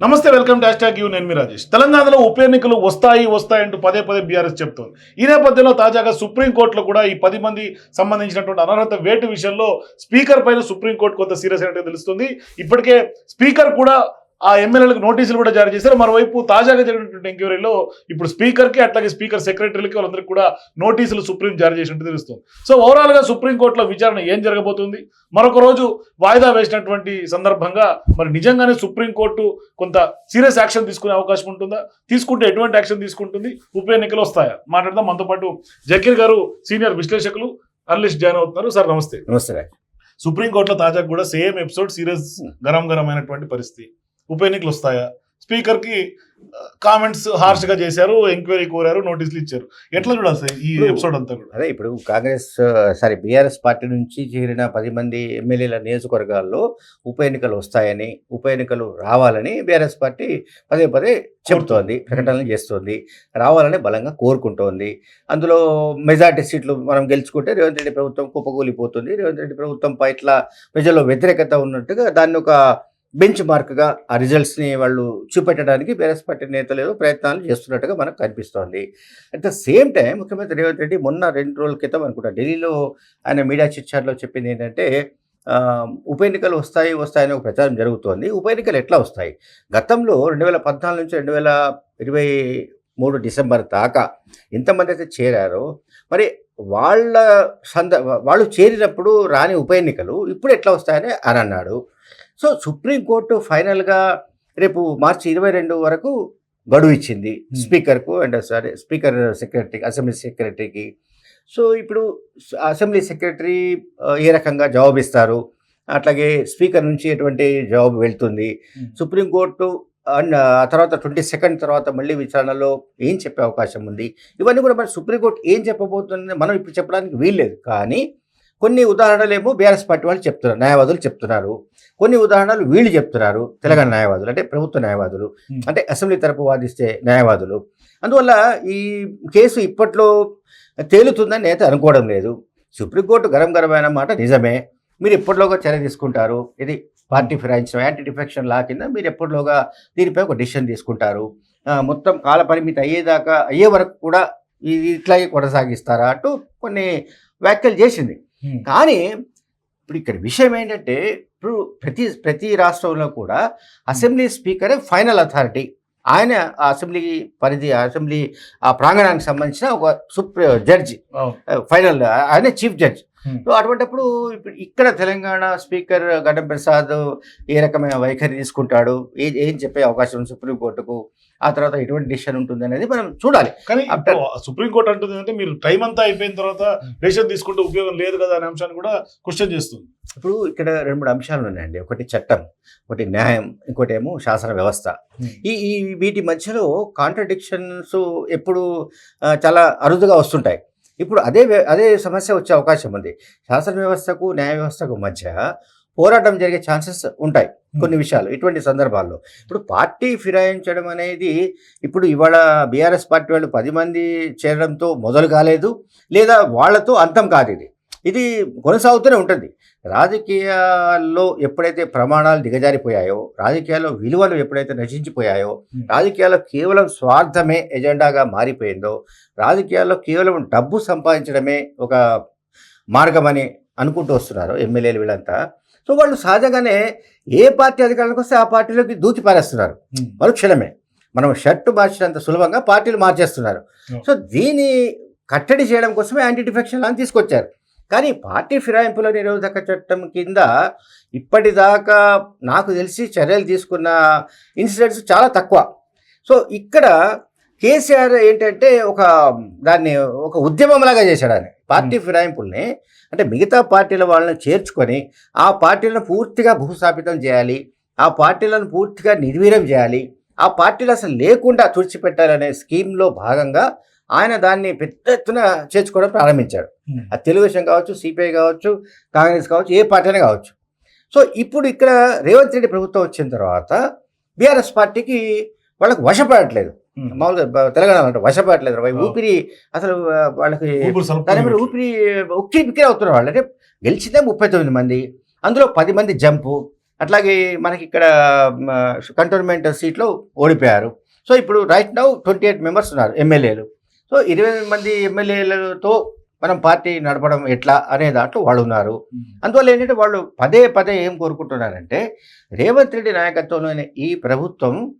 నమస్తే welcome dash hash you నేను మీ రాజేష్. తెలంగాణలో ఉప ఎన్నికలు వస్తాయి వస్తాయి అంటూ పదే పదే బీఆర్ఎస్ చెప్తోంది. ఈ నేపథ్యంలో తాజాగా సుప్రీంకోర్టులో కూడా ఈ పది మంది సంబంధించినటువంటి అనర్హత వేటు విషయంలో స్పీకర్ పైన సుప్రీంకోర్టు కొంత సీరియస్ అయినట్టు తెలుస్తుంది. ఇప్పటికే స్పీకర్ కూడా ఆ ఎమ్మెల్యేలకు నోటీసులు కూడా జారీ చేశారు. మరోవైపు తాజాగా జరిగినటువంటి ఎంక్వైరీలో ఇప్పుడు స్పీకర్కి అట్లాగే స్పీకర్ సెక్రటరీలకి వాళ్ళందరికీ కూడా నోటీసులు సుప్రీం జారీ చేసినట్టు తెలుస్తుంది. సో ఓవరాల్గా సుప్రీంకోర్టులో విచారణ ఏం జరగబోతుంది? మరొక రోజు వాయిదా వేసినటువంటి సందర్భంగా మరి నిజంగానే సుప్రీంకోర్టు కొంత సీరియస్ యాక్షన్ తీసుకునే అవకాశం ఉంటుందా? తీసుకుంటే ఎటువంటి యాక్షన్ తీసుకుంటుంది? ఉప ఎన్నికలు వస్తాయా? మాట్లాడదాం. మనతో పాటు జకీర్ గారు సీనియర్ విశ్లేషకులు అనలిస్ట్ జాయిన్ అవుతున్నారు. సార్ నమస్తే. నమస్తే. సుప్రీంకోర్టులో తాజాగా కూడా సేమ్ ఎపిసోడ్ సీరియస్ గరం గరం అయినటువంటి పరిస్థితి. ఉప ఎన్నికలు వస్తాయా? స్పీకర్కి కామెంట్స్ హార్ష్గా చేశారు ఎంక్వైరీ కోరారు నోటీసులు ఇచ్చారు. ఎట్లా చూడాలి సార్ ఈ ఎపిసోడ్ అంతా కూడా? అదే ఇప్పుడు కాంగ్రెస్ సారీ బీఆర్ఎస్ పార్టీ నుంచి చేరిన పది మంది ఎమ్మెల్యేల నియోజకవర్గాల్లో ఉప ఎన్నికలు వస్తాయని ఉప ఎన్నికలు రావాలని బీఆర్ఎస్ పార్టీ పదే పదే చెబుతోంది ప్రకటనలు చేస్తోంది రావాలని బలంగా కోరుకుంటోంది. అందులో మెజార్టీ సీట్లు మనం గెలుచుకుంటే రేవంత్ రెడ్డి ప్రభుత్వం కుప్పకూలిపోతుంది. రేవంత్ రెడ్డి ప్రభుత్వం పట్ల ప్రజల్లో వ్యతిరేకత ఉన్నట్టుగా దాన్ని ఒక బెంచ్ మార్క్గా ఆ రిజల్ట్స్ని వాళ్ళు చూపెట్టడానికి బీఆర్ఎస్ పార్టీ నేతలు ఏదో ప్రయత్నాలు చేస్తున్నట్టుగా మనకు కనిపిస్తోంది. అట్ ద సేమ్ టైం ముఖ్యమంత్రి రేవంత్ రెడ్డి మొన్న రెండు రోజుల క్రితం అనుకుంటా ఢిల్లీలో ఆయన మీడియా చిట్చాట్లో చెప్పింది ఏంటంటే ఉప ఎన్నికలు వస్తాయి వస్తాయని ఒక ప్రచారం జరుగుతోంది. ఉప ఎన్నికలు ఎట్లా వస్తాయి? గతంలో రెండు వేల పద్నాలుగు నుంచి రెండు వేల ఇరవై మూడు డిసెంబర్ దాకా ఎంతమంది అయితే చేరారో. మరి వాళ్ళ సంద వాళ్ళు చేరినప్పుడు రాని ఉప ఎన్నికలు ఇప్పుడు ఎట్లా వస్తాయని అని అన్నాడు. సో సుప్రీంకోర్టు ఫైనల్గా రేపు మార్చి ఇరవై రెండు వరకు గడువు ఇచ్చింది. స్పీకర్కు and sorry speaker secretary assembly సెక్రటరీకి. సో ఇప్పుడు అసెంబ్లీ సెక్రటరీ ఏ రకంగా జవాబిస్తారు అట్లాగే స్పీకర్ నుంచి ఎటువంటి జవాబు వెళ్తుంది. సుప్రీంకోర్టు అండ్ ఆ తర్వాత ట్వంటీ సెకండ్ తర్వాత మళ్ళీ విచారణలో ఏం చెప్పే అవకాశం ఉంది? ఇవన్నీ కూడా మరి సుప్రీంకోర్టు ఏం చెప్పబోతుంది? మనం ఇప్పుడు చెప్పడానికి వీల్లేదు. కానీ కొన్ని ఉదాహరణలేమో బీఆర్ఎస్ పార్టీ వాళ్ళు చెప్తున్నారు న్యాయవాదులు చెప్తున్నారు. కొన్ని ఉదాహరణలు వీళ్ళు చెప్తున్నారు తెలంగాణ న్యాయవాదులు అంటే ప్రభుత్వ న్యాయవాదులు. అంటే అసెంబ్లీ తరపు వాదిస్తే న్యాయవాదులు. అందువల్ల ఈ కేసు ఇప్పట్లో తేలుతుందని నేత అనుకోవడం లేదు. సుప్రీంకోర్టు గరం గరమైన మాట నిజమే. మీరు ఎప్పటిలోగా చర్య తీసుకుంటారు? ఇది పార్టీ ఫిరాయించడం యాంటీ డిఫెక్షన్ లా కింద మీరు ఎప్పటిలోగా దీనిపై ఒక డిసిషన్ తీసుకుంటారు? మొత్తం కాల పరిమితి అయ్యేదాకా అయ్యే వరకు కూడా ఇది ఇట్లాగే కొనసాగిస్తారా? అంటూ కొన్ని వ్యాఖ్యలు చేసింది. కానీ ఇప్పుడు ఇక్కడ విషయం ఏంటంటే ఇప్పుడు ప్రతి ప్రతి రాష్ట్రంలో కూడా అసెంబ్లీ స్పీకరే ఫైనల్ అథారిటీ. ఆయన అసెంబ్లీ పరిధి అసెంబ్లీ ఆ ప్రాంగణానికి సంబంధించిన ఒక సుప్రీ జడ్జి. ఫైనల్ ఆయన చీఫ్ జడ్జ్. సో అటువంటిప్పుడు ఇప్పుడు ఇక్కడ తెలంగాణ స్పీకర్ గడ్డం ప్రసాద్ ఏ రకమైన వైఖరి తీసుకుంటాడు? ఏ ఏం చెప్పే అవకాశం ఉంది సుప్రీంకోర్టుకు? ఆ తర్వాత ఎటువంటి డిసిషన్ ఉంటుంది అనేది మనం చూడాలి. కానీ సుప్రీంకోర్టు అంటుంది అంటే మీరు టైం అంతా అయిపోయిన తర్వాత డెసిషన్ తీసుకుంటే ఉపయోగం లేదు కదా అనే అంశాన్ని కూడా క్వశ్చన్ చేస్తుంది. ఇప్పుడు ఇక్కడ రెండు మూడు అంశాలు ఉన్నాయండి. ఒకటి చట్టం ఒకటి న్యాయం ఇంకోటి ఏమో శాసన వ్యవస్థ. ఈ ఈ వీటి మధ్యలో కాంట్రడిక్షన్స్ ఎప్పుడు చాలా అరుదుగా వస్తుంటాయి. ఇప్పుడు అదే అదే సమస్య వచ్చే అవకాశం ఉంది. శాసన వ్యవస్థకు న్యాయ వ్యవస్థకు మధ్య పోరాటం జరిగే ఛాన్సెస్ ఉంటాయి కొన్ని విషయాలు ఇటువంటి సందర్భాల్లో. ఇప్పుడు పార్టీ ఫిరాయించడం అనేది ఇప్పుడు ఇవాళ బీఆర్ఎస్ పార్టీ వాళ్ళు పది మంది చేరడంతో మొదలు కాలేదు లేదా వాళ్ళతో అంతం కాదు ఇది. ఇది కొనసాగుతూనే ఉంటుంది. రాజకీయాల్లో ఎప్పుడైతే ప్రమాణాలు దిగజారిపోయాయో రాజకీయాల్లో విలువలు ఎప్పుడైతే నశించిపోయాయో. రాజకీయాల్లో కేవలం స్వార్థమే ఎజెండాగా మారిపోయిందో రాజకీయాల్లో కేవలం డబ్బు సంపాదించడమే ఒక మార్గమని అనుకుంటూ వస్తున్నారు ఎమ్మెల్యేలు వీళ్ళంతా. సో వాళ్ళు సహజంగానే ఏ పార్టీ అధికారంలోకి వస్తే ఆ పార్టీలోకి దూకి పారేస్తున్నారు. Hmm. మరుక్షణమే మనం షర్టు మార్చినంత సులభంగా పార్టీలు మార్చేస్తున్నారు. సో దీని కట్టడి చేయడం కోసమే యాంటీ డిఫెక్షన్ అని తీసుకొచ్చారు. కానీ పార్టీ ఫిరాయింపుల నిరోధక చట్టం కింద ఇప్పటిదాకా నాకు తెలిసి చర్యలు తీసుకున్న ఇన్సిడెంట్స్ చాలా తక్కువ. సో ఇక్కడ కేసీఆర్ ఏంటంటే ఒక దాన్ని ఒక ఉద్యమంలాగా చేశాడు ఆయన. పార్టీ ఫిరాయింపుల్ని అంటే మిగతా పార్టీల వాళ్ళని చేర్చుకొని ఆ పార్టీలను పూర్తిగా భూస్థాపితం చేయాలి ఆ పార్టీలను పూర్తిగా నిర్వీర్యం చేయాలి ఆ పార్టీలు అసలు లేకుండా తుడిచిపెట్టాలనే స్కీమ్లో భాగంగా ఆయన దాన్ని పెద్ద ఎత్తున చేర్చుకోవడం ప్రారంభించాడు. అది తెలుగుదేశం కావచ్చు సిపిఐ కావచ్చు కాంగ్రెస్ కావచ్చు ఏ పార్టీ అయినా కావచ్చు సో ఇప్పుడు ఇక్కడ రేవంత్ రెడ్డి ప్రభుత్వం వచ్చిన తర్వాత బీఆర్ఎస్ పార్టీకి వాళ్ళకి వశపడట్లేదు. మామూలుగా బ- తెలంగాణ అంటే వశపడట్లేదు వై- Oh. ఊపిరి అసలు వాళ్ళకి దాని మీద ఊపిరి ఉక్కిరి బిక్కిరి అవుతున్నారు వాళ్ళు. అంటే గెలిచిందే ముప్పై తొమ్మిది మంది అందులో పది మంది జంపు. అట్లాగే మనకి ఇక్కడ కంటోన్మెంట్ సీట్లో ఓడిపోయారు. సో ఇప్పుడు right now twenty eight members ఉన్నారు ఎమ్మెల్యేలు. సో ఇరవై మంది ఎమ్మెల్యేలతో మనం పార్టీ నడపడం ఎట్లా అనే దాంట్లో వాళ్ళు ఉన్నారు. అందువల్ల ఏంటంటే వాళ్ళు పదే పదే ఏం కోరుకుంటున్నారంటే రేవంత్ రెడ్డి నాయకత్వంలోని ఈ ప్రభుత్వం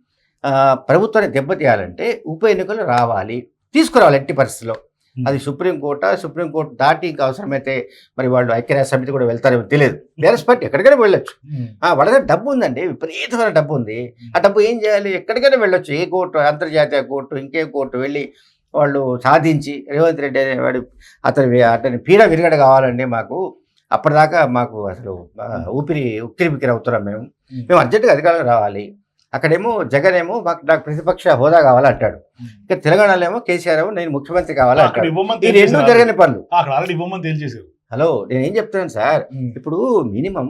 ప్రభుత్వాన్ని దెబ్బతీయాలంటే ఉప ఎన్నికలు రావాలి. తీసుకురావాలి ఎట్టి పరిస్థితిలో. అది సుప్రీంకోర్టు సుప్రీంకోర్టు దాటి ఇంకా అవసరమైతే మరి వాళ్ళు ఐక్యరాజ్య సమితి కూడా వెళ్తారేమో తెలియదు బీఆర్ఎస్ పార్టీ ఎక్కడికైనా వెళ్ళొచ్చు. వాళ్ళ దగ్గర డబ్బు ఉందండి. విపరీతమైన డబ్బు ఉంది. ఆ డబ్బు ఏం చేయాలి? ఎక్కడికైనా వెళ్ళొచ్చు. ఏ కోర్టు? అంతర్జాతీయ కోర్టు ఇంకే కోర్టు వెళ్ళి వాళ్ళు సాధించి రేవంత్ రెడ్డి అనేవాడు అతని అతని పీడ విరగడ కావాలండి మాకు. అప్పటిదాకా మాకు అసలు ఊపిరి ఉక్కిరి బిక్కిరి అవుతున్నాం మేము. మేము. అర్జెంటుగా అధికారంలో రావాలి. అక్కడేమో జగన్ ఏమో మాకు నాకు ప్రతిపక్ష హోదా కావాలంటాడు. ఇక తెలంగాణలో ఏమో కేసీఆర్ ఏమో నేను ముఖ్యమంత్రి కావాలంటాడు. ఈ రెండు. జరగని పనులు. హలో నేను ఏం చెప్తున్నాను సార్? ఇప్పుడు మినిమం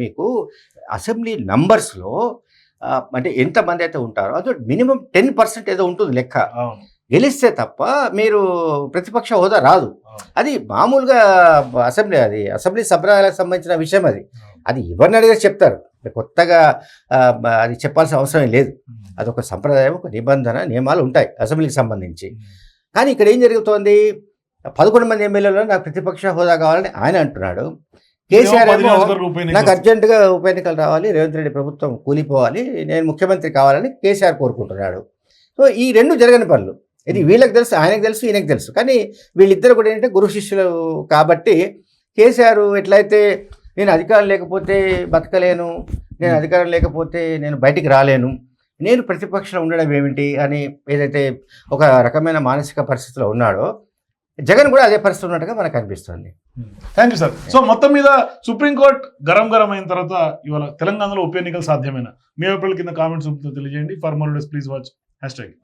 మీకు అసెంబ్లీ నంబర్స్లో అంటే ఎంతమంది అయితే ఉంటారో అది మినిమం టెన్ పర్సెంట్ ఏదో ఉంటుంది లెక్క. గెలిస్తే తప్ప మీరు ప్రతిపక్ష హోదా రాదు. అది మామూలుగా అసెంబ్లీ అది అసెంబ్లీ సంప్రదాయాలకు సంబంధించిన విషయం అది. అది ఎవరిని అడిగితే చెప్తారు. కొత్తగా అది చెప్పాల్సిన అవసరం లేదు. అదొక సంప్రదాయం ఒక నిబంధన నియమాలు ఉంటాయి అసెంబ్లీకి సంబంధించి. కానీ ఇక్కడ ఏం జరుగుతోంది? పదకొండు మంది ఎమ్మెల్యేలో నాకు ప్రతిపక్ష హోదా కావాలని ఆయన అంటున్నాడు. కేసీఆర్ నాకు అర్జెంటుగా ఉప ఎన్నికలు రావాలి రేవంత్ రెడ్డి ప్రభుత్వం కూలిపోవాలి నేను ముఖ్యమంత్రి కావాలని కేసీఆర్ కోరుకుంటున్నాడు. సో ఈ రెండు జరగని పనులు. ఇది వీళ్ళకి తెలుసు ఆయనకు తెలుసు ఈయనకు తెలుసు. కానీ వీళ్ళిద్దరు కూడా ఏంటంటే గురు శిష్యులు కాబట్టి కేసీఆర్ ఎట్లయితే నేను అధికారం లేకపోతే బతకలేను నేను అధికారం లేకపోతే నేను బయటికి రాలేను. నేను ప్రతిపక్షంలో ఉండడం ఏమిటి అని ఏదైతే ఒక రకమైన మానసిక పరిస్థితిలో ఉన్నాడో జగన్ కూడా అదే పరిస్థితి ఉన్నట్టుగా మనకు అనిపిస్తుంది. థ్యాంక్ యూ సార్ సో మొత్తం మీద సుప్రీంకోర్టు గరం గరం అయిన తర్వాత ఇవాళ తెలంగాణలో ఉప ఎన్నికలు సాధ్యమైన? మీ అభిప్రాయాల కింద కామెంట్స్ తెలియజేయండి. For more please watch hashtag